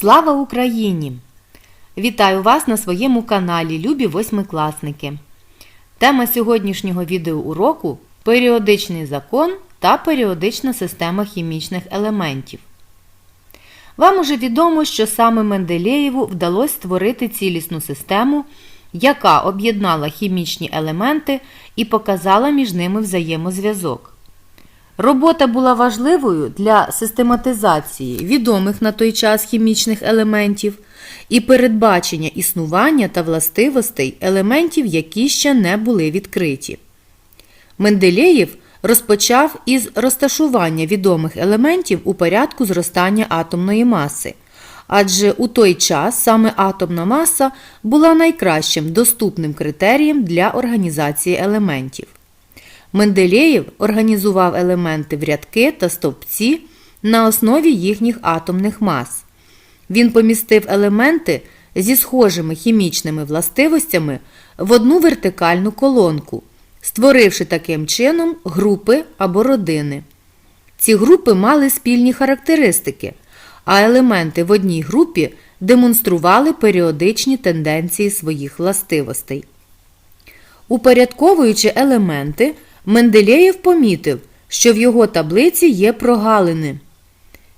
Слава Україні! Вітаю вас на своєму каналі Любі восьмикласники. Тема сьогоднішнього відеоуроку періодичний закон та періодична система хімічних елементів. Вам уже відомо, що саме Менделєєву вдалося створити цілісну систему, яка об'єднала хімічні елементи і показала між ними взаємозв'язок. Робота була важливою для систематизації відомих на той час хімічних елементів і передбачення існування та властивостей елементів, які ще не були відкриті. Менделєєв розпочав із розташування відомих елементів у порядку зростання атомної маси, адже у той час саме атомна маса була найкращим доступним критерієм для організації елементів. Менделєєв організував елементи в рядки та стовпці на основі їхніх атомних мас. Він помістив елементи зі схожими хімічними властивостями в одну вертикальну колонку, створивши таким чином групи або родини. Ці групи мали спільні характеристики, а елементи в одній групі демонстрували періодичні тенденції своїх властивостей. Упорядковуючи елементи, Менделєєв помітив, що в його таблиці є прогалини.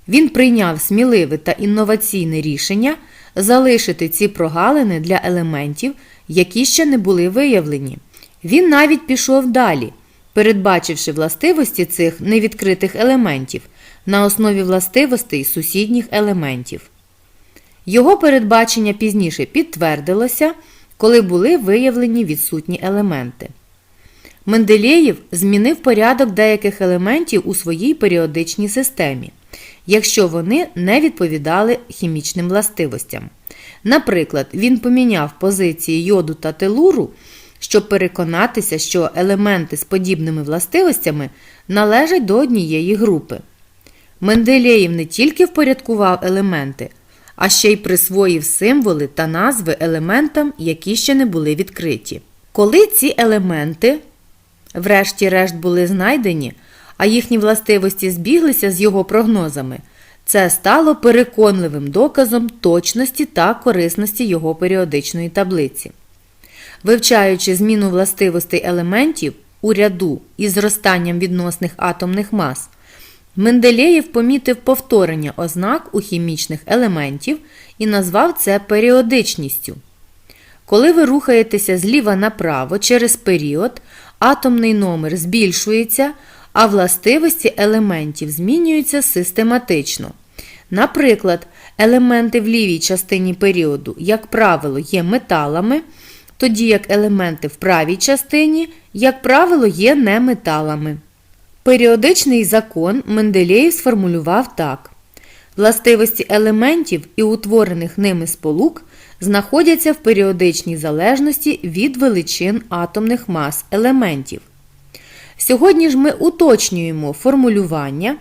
Він прийняв сміливе та інноваційне рішення залишити ці прогалини для елементів, які ще не були виявлені. Він навіть пішов далі, передбачивши властивості цих невідкритих елементів на основі властивостей сусідніх елементів. Його передбачення пізніше підтвердилося, коли були виявлені відсутні елементи. Менделєєв змінив порядок деяких елементів у своїй періодичній системі, якщо вони не відповідали хімічним властивостям. Наприклад, він поміняв позиції йоду та телуру, щоб переконатися, що елементи з подібними властивостями належать до однієї групи. Менделєєв не тільки впорядкував елементи, а ще й присвоїв символи та назви елементам, які ще не були відкриті. Коли ці елементи врешті-решт були знайдені, а їхні властивості збіглися з його прогнозами, це стало переконливим доказом точності та корисності його періодичної таблиці. Вивчаючи зміну властивостей елементів у ряду із зростанням відносних атомних мас, Менделєєв помітив повторення ознак у хімічних елементів і назвав це періодичністю. Коли ви рухаєтеся зліва направо через період, атомний номер збільшується, а властивості елементів змінюються систематично. Наприклад, елементи в лівій частині періоду, як правило, є металами, тоді як елементи в правій частині, як правило, є неметалами. Періодичний закон Менделєєв сформулював так. Властивості елементів і утворених ними сполук знаходяться в періодичній залежності від величин атомних мас елементів. Сьогодні ж ми уточнюємо формулювання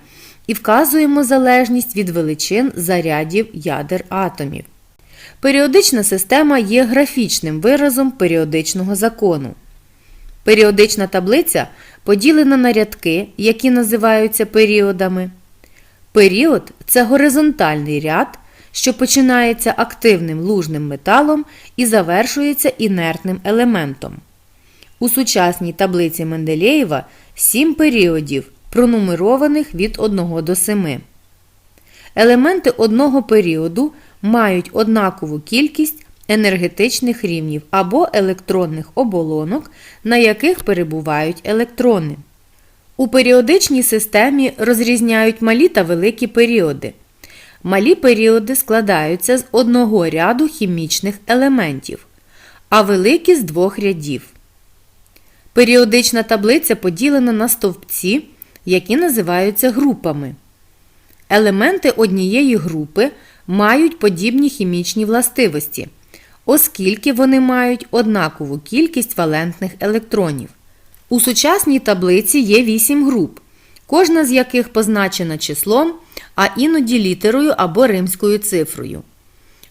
і вказуємо залежність від величин зарядів ядер атомів. Періодична система є графічним виразом періодичного закону. Періодична таблиця поділена на рядки, які називаються періодами. Період це горизонтальний ряд, що починається активним лужним металом і завершується інертним елементом. У сучасній таблиці Менделєєва 7 періодів, пронумерованих від 1 до 7. Елементи одного періоду мають однакову кількість енергетичних рівнів або електронних оболонок, на яких перебувають електрони. У періодичній системі розрізняють малі та великі періоди. Малі періоди складаються з одного ряду хімічних елементів, а великі з двох рядів. Періодична таблиця поділена на стовпці, які називаються групами. Елементи однієї групи мають подібні хімічні властивості, оскільки вони мають однакову кількість валентних електронів. У сучасній таблиці є 8 груп, кожна з яких позначена числом, а іноді літерою або римською цифрою.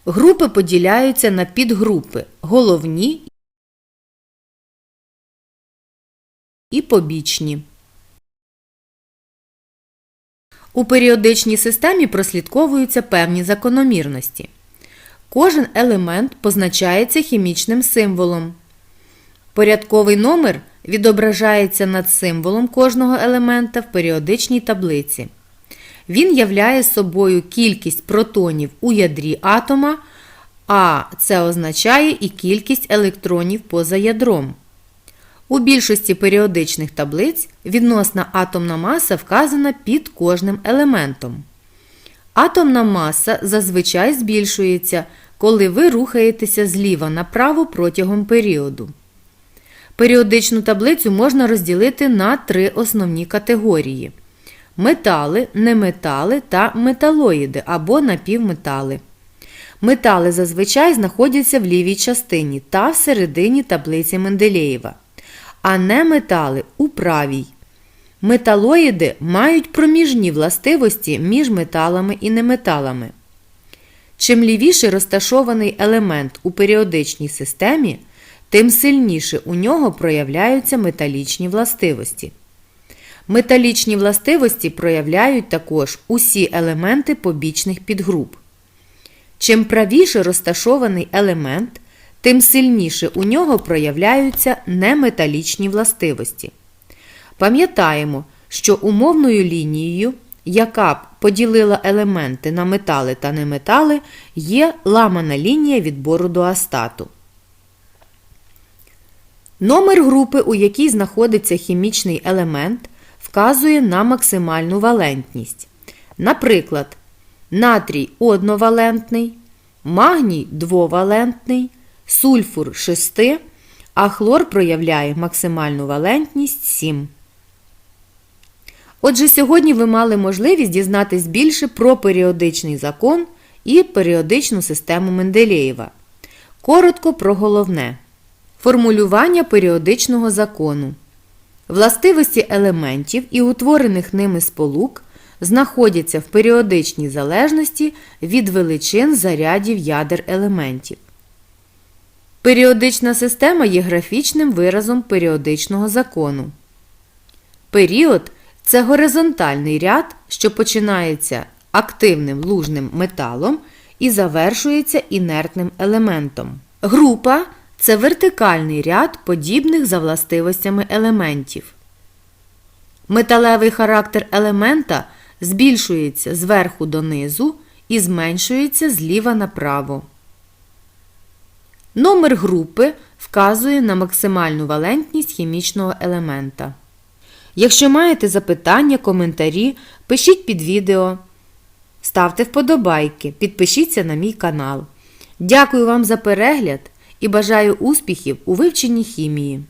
Групи поділяються на підгрупи головні і побічні. У періодичній системі прослідковуються певні закономірності. Кожен елемент позначається хімічним символом. Порядковий номер відображається над символом кожного елемента в періодичній таблиці. Він являє собою кількість протонів у ядрі атома, а це означає і кількість електронів поза ядром. У більшості періодичних таблиць відносна атомна маса вказана під кожним елементом. Атомна маса зазвичай збільшується, коли ви рухаєтеся зліва направо протягом періоду. Періодичну таблицю можна розділити на три основні категорії: метали, неметали та металоїди або напівметали. Метали зазвичай знаходяться в лівій частині та всередині таблиці Менделєєва, а неметали у правій. Металоїди мають проміжні властивості між металами і неметалами. Чим лівіше розташований елемент у періодичній системі, тим сильніше у нього проявляються металічні властивості. Металічні властивості проявляють також усі елементи побічних підгруп. Чим правіше розташований елемент, тим сильніше у нього проявляються неметалічні властивості. Пам'ятаємо, що умовною лінією, яка б поділила елементи на метали та неметали, є ламана лінія відбору до астату. Номер групи, у якій знаходиться хімічний елемент, вказує на максимальну валентність. Наприклад, натрій одновалентний, магній двовалентний, сульфур 6, а хлор проявляє максимальну валентність 7. Отже, сьогодні ви мали можливість дізнатись більше про періодичний закон і періодичну систему Менделєєва. Коротко про головне. Формулювання періодичного закону. Властивості елементів і утворених ними сполук знаходяться в періодичній залежності від величин зарядів ядер елементів. Періодична система є графічним виразом періодичного закону. Період це горизонтальний ряд, що починається активним лужним металом і завершується інертним елементом. Група це вертикальний ряд подібних за властивостями елементів. Металевий характер елемента збільшується зверху донизу і зменшується зліва направо. Номер групи вказує на максимальну валентність хімічного елемента. Якщо маєте запитання, коментарі, пишіть під відео, ставте вподобайки, підпишіться на мій канал. Дякую вам за перегляд і бажаю успіхів у вивченні хімії.